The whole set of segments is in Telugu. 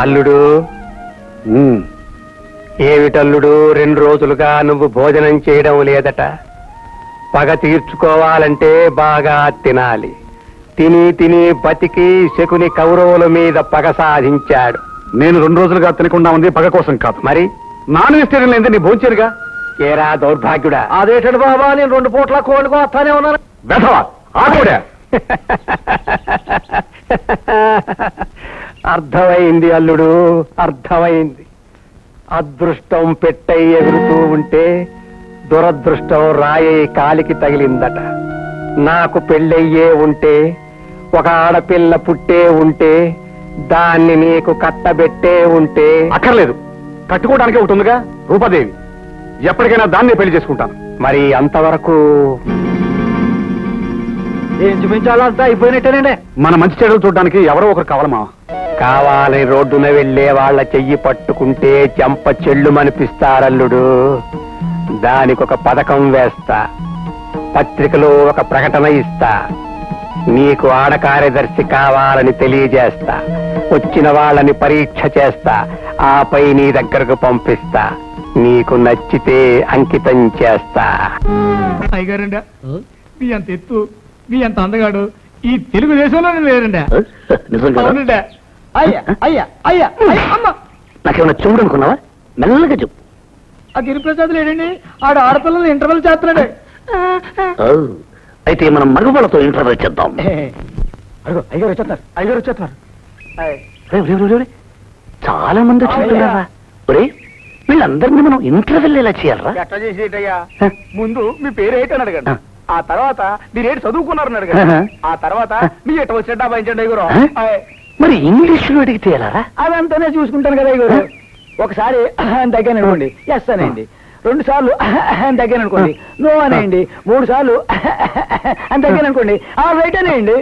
అల్లుడు. ఏమిటల్లుడు రెండు రోజులుగా నువ్వు భోజనం చేయడం లేదట. పగ తీర్చుకోవాలంటే బాగా తినాలి. తిని తిని బతికి శకుని కౌరవుల మీద పగ సాధించాడు. నేను రెండు రోజులుగా తినకుండా ఉంది పగ కోసం కాదు. మరి? నాన్ వెజిటేరియన్ లేదు నీ భోంచేరుగా? ఏరా దౌర్భాగ్యుడా. అదేటడు బాబా నేను రెండు పూట్ల కోడుకో వస్తానే ఉన్నాను. బెధవా ఆకోడా అర్థమైంది అల్లుడు అర్థమైంది. అదృష్టం పెట్టై ఎగురుతూ ఉంటే దురదృష్టం రాయే కాలికి తగిలిందట. నాకు పెళ్ళయ్యే ఉంటే ఒక ఆడపిల్ల పుట్టే ఉంటే దాన్ని నీకు కట్టబెట్టే ఉంటే. అక్కర్లేదు. కట్టుకోవడానికి ఒకటి ఉందిగా రూపాదేవి. ఎప్పటికైనా దాన్నే పెళ్ళి చేసుకుంటాను. మరి అంతవరకు ఏం చూపించాలంతా అయిపోయినట్టేనండి. మన మంచి చెడులు చూడడానికి ఎవరో ఒకరు కావాలి మావా. కావాలని రోడ్డున వెళ్ళే వాళ్ళ చెయ్యి పట్టుకుంటే చెంప చెల్లుమనిపిస్తారల్లుడు దానికి ఒక పథకం వేస్తా. పత్రికలో ఒక ప్రకటన ఇస్తా. నీకు ఆడ కార్యదర్శి కావాలని తెలియజేస్తా. వచ్చిన వాళ్ళని పరీక్ష చేస్తా. ఆపై నీ దగ్గరకు పంపిస్తా. నీకు నచ్చితే అంకితం చేస్తా. అయ్యగారండా మీ అంత ఎత్తు మీ అంత అందగాడు ఈ తెలుగు దేశంలోనే లేరండా నిజం అవునండా. అయ్యా అయ్యా అయ్యా అయ్యా, అమ్మ. నాకేమైనా చెవుడు అనుకున్నావా? మెల్లగా చెప్పు. ఆ గిరిప్రసాద్ లేడండి. ఆడ ఆడపిల్లలు ఇంటర్వెల్ చేస్తున్నాడు. అయితే మనం మగవాళ్ళతో ఇంటర్వ్యూ చేద్దాం. అడుగు అయ్యగారు వచ్చేస్తున్నారు. వచ్చేస్తున్నారు. చాలా మంది చూస్తున్నారా? ఒరే వీళ్ళందరినీ మనం ఇంటర్వ్యూ ఎలా చేయాలరా? ఎట్లా చేసేటయ్యా? హ. ముందు మీ పేరు ఏంటని అడగండి. ఆ. ఆ తర్వాత మీరు ఏంటి చదువుకున్నారని అడగండి. ఆహా. ఆ తర్వాత మీ ఎట్ట వచ్చే డబ్బా ఇచ్చండి అయ్యగారు? ఆయ్. మరి ఇంగ్లీష్లో అడిగితే ఎలారా అదంతానే చూసుకుంటాను కదా అయ్యగారు ఒకసారి తగ్గాను అనుకోండి. ఎస్ అనేయండి రెండు సార్లు తగ్గాను అనుకోండి. నో అనేయండి మూడు సార్లు అని తగ్గాను అనుకోండి. ఆ రైట్ అనేయండి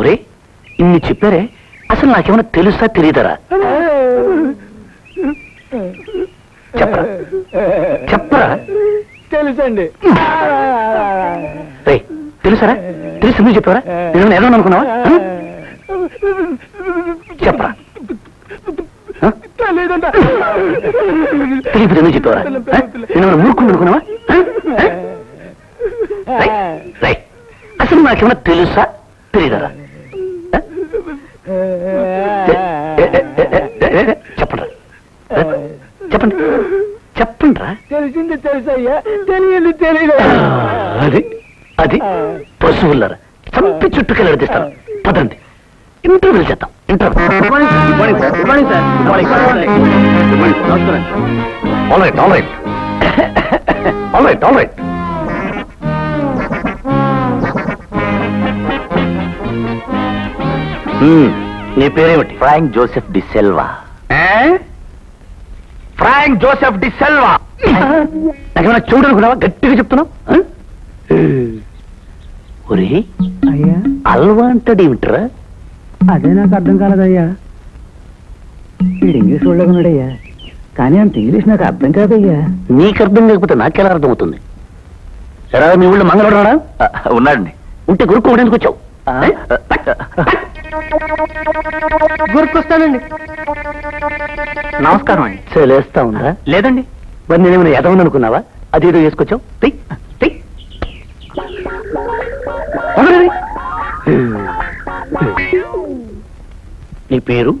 ఒరే ఇన్ని చెప్పారే అసలు నాకేమైనా తెలుసా తెలియదరా చెప్పరా? చెప్పరా? తెలుసండి. తెలుసారా? తెలిసి నువ్వు చెప్పారా నేను ఏదో అనుకున్నావా? చెప్పరా. తెలియదు నువ్వు చెప్పావరా? హ? నేను మూర్ఖుడు అనుకున్నావా? అసలు నాకేమైనా తెలుసా? తెలియదరా హ? చెప్పండి చెప్పండి. చెప్పండి తెలిసింది తెలుసయ్యా. తెలియదు తెలియదు. అది. అది పశువులరా. చంపి చుట్టుకెళ్ళి అడిగిస్తాను పదండి. ఇంటర్వ్యూ చేద్దాం. ఇంటర్వ్యూ. రైట్ నీ పేరేమిటి? Frank Joseph D Selva Frank Joseph D Selva నాకేమైనా చూడనుకున్నావా గట్టిగా చెప్తున్నావు? ఒరే అయ్యా. అల్వా అంటాడు ఏమిట్రా? అదే నాకు అర్థం కాలేదయ్యా. వీడు ఇంగ్లీష్ ఉన్నాడయ్యా. కానీ అంత ఇంగ్లీష్ నాకు అర్థం కాదయ్యా. నీకు అర్థం కాకపోతే నాకెలా అర్థం అవుతుంది ఎరా మీ ఊళ్ళో మంగళవాడా ఉన్నాడండి. ఉంటే గురుకోవడానికి వచ్చావు? గుర్తొస్తానండి నమస్కారం అండి. చలేస్తా ఉందా? లేదండి. మరి నేనేమైనా ఎదవని అనుకున్నావా? అది ఏదో వేసుకొచ్చావు నీ పేరు?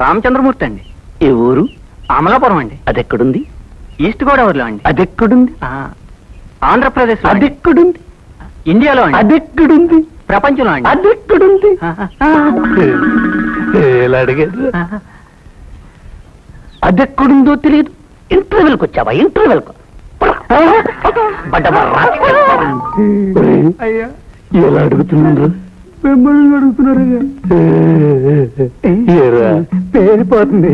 రామచంద్రమూర్తి అండి. ఏ ఊరు? అమలాపురం అండి. అదెక్కడుంది? ఈస్ట్ గోదావరిలో అండి. అదెక్కడుంది? ఆంధ్రప్రదేశ్ అదెక్కడుంది? ఇండియాలో అండి. అదెక్కడుంది? ప్రపంచంలో అండి. అదెక్కడుంది? అడిగారు? అదెక్కడుందో తెలియదు. ఇంటర్వెల్కి వచ్చావా? ఇంటర్వెల్కు. అయ్యా. ఎలా అడుగుతున్నారు? మిమ్మల్ని అడుగుతున్నారయ్యా పేరిపోతుంది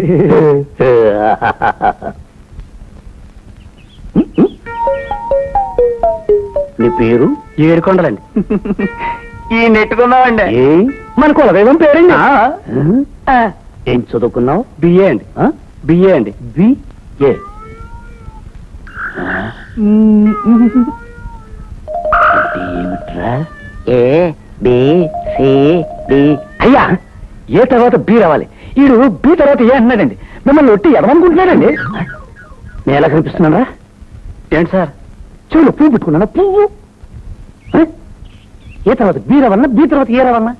నీ పేరు? ఏడుకొండలండి. ఈ నెట్టుకున్నామండి ఏ? మన కులదైవం పేరండి. ఏం చదువుకున్నావు? బిఏ అండి. ఆ? బిఏ అండి. బి? ఏ? ఏమిట్రా? ఏ? B C D. అయ్యా ఏ తర్వాత బి రావాలి? ఈడు బి తర్వాత ఏ అన్నాడండి మిమ్మల్ని ఒట్టి ఎడమనుకుంటున్నాడండి? నేను ఎలా కనిపిస్తున్నారా ఏంటి సార్? చూడు పువ్వు పెట్టుకున్నాను పువ్వు? ఏ? తర్వాత బి రావాలన్నా బి తర్వాత ఏ రావాలన్నా?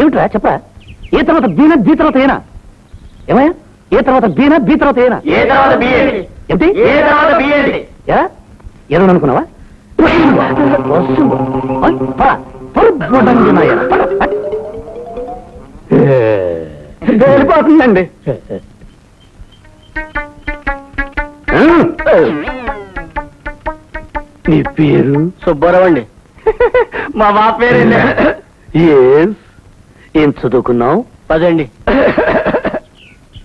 ఏమిట్రా? చెప్పరా? ఏ తర్వాత బీనా బి తర్వాత ఏనా? ఏమయ్యా? ఏ తర్వాత బీనా బి తర్వాత ఏనా? ఏ తర్వాత బి ఏంటి? ఏ తర్వాత బి ఏంటి? ఎలా ఏమని అనుకున్నావా? వెళ్ళిపోతుందండి మీ పేరు సుబ్బారావు అండి. మా బాబు పేరండి ఏం చదువుకున్నావు? పదండి.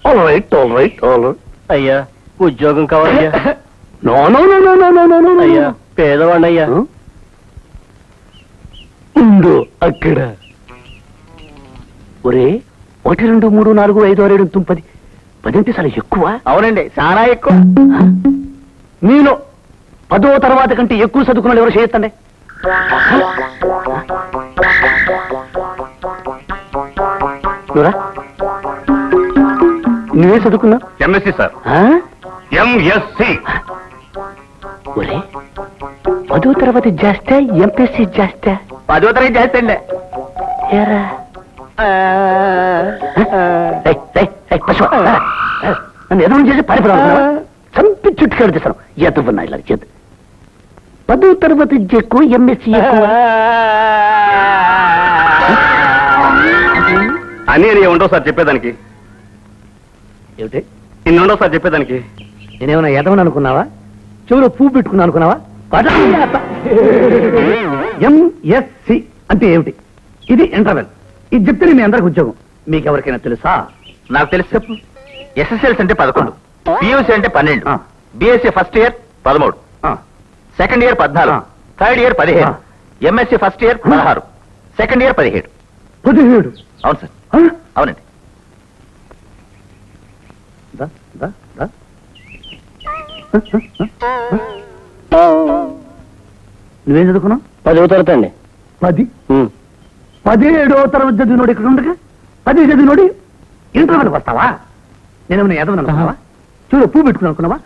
ఆల్ రైట్ ఆల్ రైట్ అయ్యా ఉద్యోగం కావాలి no no no no no no no అయ్యా. పేదవాడి అయ్యా ఉండు అక్కడ. ఒరే ఒకటి రెండు మూడు నాలుగు ఐదు ఆరు ఏడు తొమ్మిది పది. పది అంటే చాలా ఎక్కువ? అవునండి చాలా ఎక్కువ. మీలో పదో తర్వాత కంటే ఎక్కువ చదువుకున్న వాళ్ళు ఎవరు? చేయొద్దండి. నువ్వే చదువుకున్నావు? MSc sir? ఎంఎస్సి ఒరే పదో తరగతి చేస్తే ఎంపీసీ చేస్తే? పదో తరగతి చేస్తండి. ఏరా. నన్ను ఎదురు చేసి పరిపడాలి చంపి చుట్టుకెళ్ళి తీస్తాను ఎదురున్నా ఇలా చేద్దు పదో తరగతి ఎక్కువ ఎంఎస్సీ ఎక్కువ అని అని ఉండవు సార్ చెప్పేదానికి? ఏమిటి? ఇన్ని ఉండవు సార్ చెప్పేదానికి? నేనేమన్నా ఎదవని అనుకున్నావా? చెవులో పువ్వు పెట్టుకున్నా అనుకున్నావా? ఎంఎస్సి అంటే ఏమిటి? ఇది ఇంటర్వెల్ ఇది చెప్తే మీ అందరికి ఉద్యోగం. మీకు ఎవరికైనా తెలుసా? నాకు తెలుసు. చెప్పు. ఎస్ఎస్ఎల్సి అంటే పదకొండు. పియూసీ అంటే పన్నెండు. బిఎస్సీ ఫస్ట్ ఇయర్ పదమూడు. సెకండ్ ఇయర్ పద్నాలుగు. థర్డ్ ఇయర్ పదిహేను. ఎంఎస్సీ ఫస్ట్ ఇయర్ పదహారు. సెకండ్ ఇయర్ పదిహేడు. పదిహేడు. అవును సార్? అవునండి. దా, దా, దా. నువ్వేం చదువుకున్నావు? పదవ తరగతి అండి. పది? పదిహేడో తరగతి చదివినోడు ఇక్కడ ఉండగా? పది చదివినోడు ఇంటర్వెల్కి వస్తావా? నేనేమైనా ఎదవని అనుకున్నావా? చూడు పువ్వు పెట్టుకుని అనుకున్నావా?